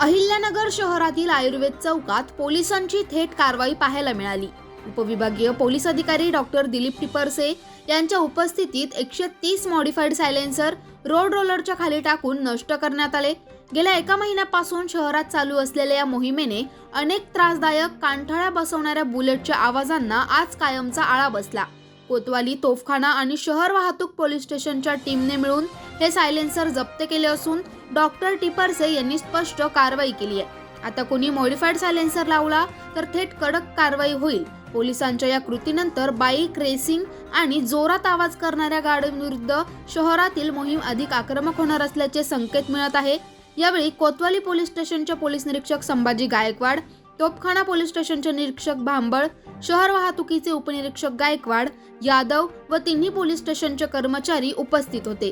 अहिल्यानगर शहरातील आयुर्वेद चौकात पोलिसांची थेट कारवाई पाहायला मिळाली. उपविभागीय पोलीस अधिकारी डॉक्टर दिलीप टिपरसे यांच्या उपस्थितीत एकशे तीस मॉडिफाईड सायलेन्सर रोड रोलरच्या खाली टाकून नष्ट करण्यात आले. गेल्या एका महिन्यापासून शहरात चालू असलेल्या या मोहिमेने अनेक त्रासदायक कांठाळ्या बसवणाऱ्या बुलेटच्या आवाजांना आज कायमचा आळा बसला. कोतवाली तोफखाना आणि शहर वाहतूक पोलीस स्टेशनच्या टीमने मिळून हे सायलेन्सर जप्त केले असून डॉक्टर टिपरसे यांनी स्पष्ट कारवाई केली आहे. आता कोणी मॉडिफाईड सायलेन्सर लावला तर थेट कडक कारवाई होईल. पोलिसांच्या या कृतीनंतर बाईक रेसिंग आणि जोरात आवाज करणाऱ्या गाड्यांविरुद्ध शहरातील मोहीम अधिक आक्रमक होणार असल्याचे संकेत मिळत आहे. यावेळी कोतवाली पोलीस स्टेशनचे पोलीस निरीक्षक संभाजी गायकवाड तोपखाना पोलीस स्टेशनचे निरीक्षक भांबळ शहर वाहतुकीचे उपनिरीक्षक गायकवाड यादव व तिन्ही पोलीस स्टेशनचे कर्मचारी उपस्थित होते.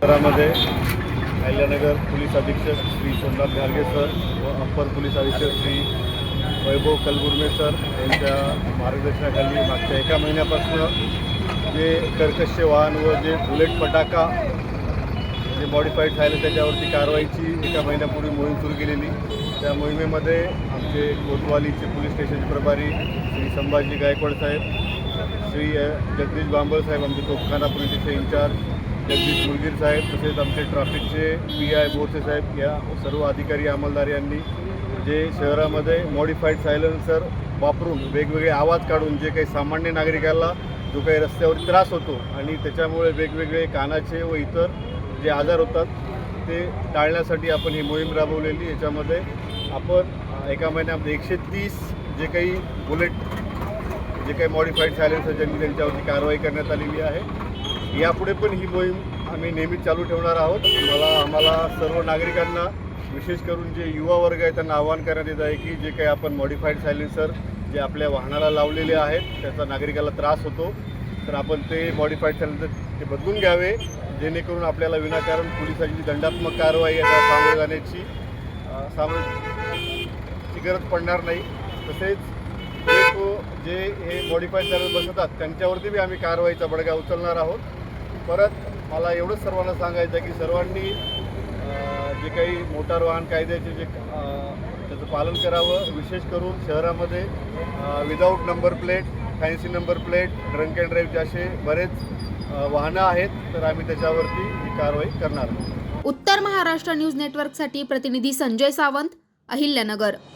शहरामध्ये अहिल्यानगर पोलीस अधीक्षक श्री सोमनाथ घारगे सर व अप्पर पोलीस अधीक्षक श्री वैभव कलबुर्मे सर यांच्या मार्गदर्शनाखाली मागच्या एका महिन्यापासून जे कर्कश्य वाहन व जे बुलेट फटाका जे मॉडिफाईड झाले त्याच्यावरती कारवाईची एका महिन्यापूर्वी मोहीम सुरू केलेली. त्या मोहिमेमध्ये आमचे कोतवालीचे पोलीस स्टेशनचे प्रभारी श्री संभाजी गायकवाड साहेब श्री जगदीश बांबळ साहेब आमचे तोफखाना पोलीसचे इन्चार्ज जगदीश मुलगीर साहेब तसेच आमचे ट्रॅफिकचे पी आय बोरसे साहेब या सर्व अधिकारी अंमलदार यांनी जे शहरामध्ये मॉडिफाईड सायलेन्सर वापरून वेगवेगळे आवाज काढून जे काही सामान्य नागरिकाला जो काही रस्त्यावर त्रास होतो आणि त्याच्यामुळे वेगवेगळे कानाचे व इतर जे आजार होतात ते टाळण्यासाठी आपण ही मोहीम राबवलेली याच्यामध्ये आपण एका महिन्यामध्ये एकशे तीस जे काही बुलेट जे काही मॉडिफाईड सायलेन्सर ज्यांनी त्यांच्यावरती कारवाई करण्यात आलेली आहे यापुढे पण ही मोहीम आम्ही नेहमीच चालू ठेवणार आहोत. मला आम्हाला सर्व नागरिकांना विशेष करून जे युवा वर्ग आहे त्यांना आवाहन करण्यात येत आहे की जे काही आपण मॉडिफाईड सायलेन्सर जे आपल्या वाहनाला लावलेले आहेत त्याचा नागरिकाला त्रास होतो. तर आपण ते मॉडिफाईड सायलेन्सर ते बदलून घ्यावे. जेणेकरून आपल्याला विनाकारण पोलिसांची जी दंडात्मक कारवाई आता सामोरे जाण्याची अ, गरज पडणार नाही. तसेच जे जे हे मॉडिफाईड चालत बसतात त्यांच्यावरती बी आम्ही कारवाईचा बडगा उचलणार आहोत. परत मला एवढंच सर्वांना सांगायचं की सर्वांनी जे काही मोटार वाहन कायद्याचे जे त्याचं पालन करावं. विशेष करून शहरामध्ये without number plate fancy number plate drunk and ड्राईव्हचे असे बरेच वाहनं आहेत तर आम्ही त्याच्यावरती ही कारवाई करणार. उत्तर महाराष्ट्र न्यूज नेटवर्कसाठी प्रतिनिधी संजय सावंत अहिल्यानगर.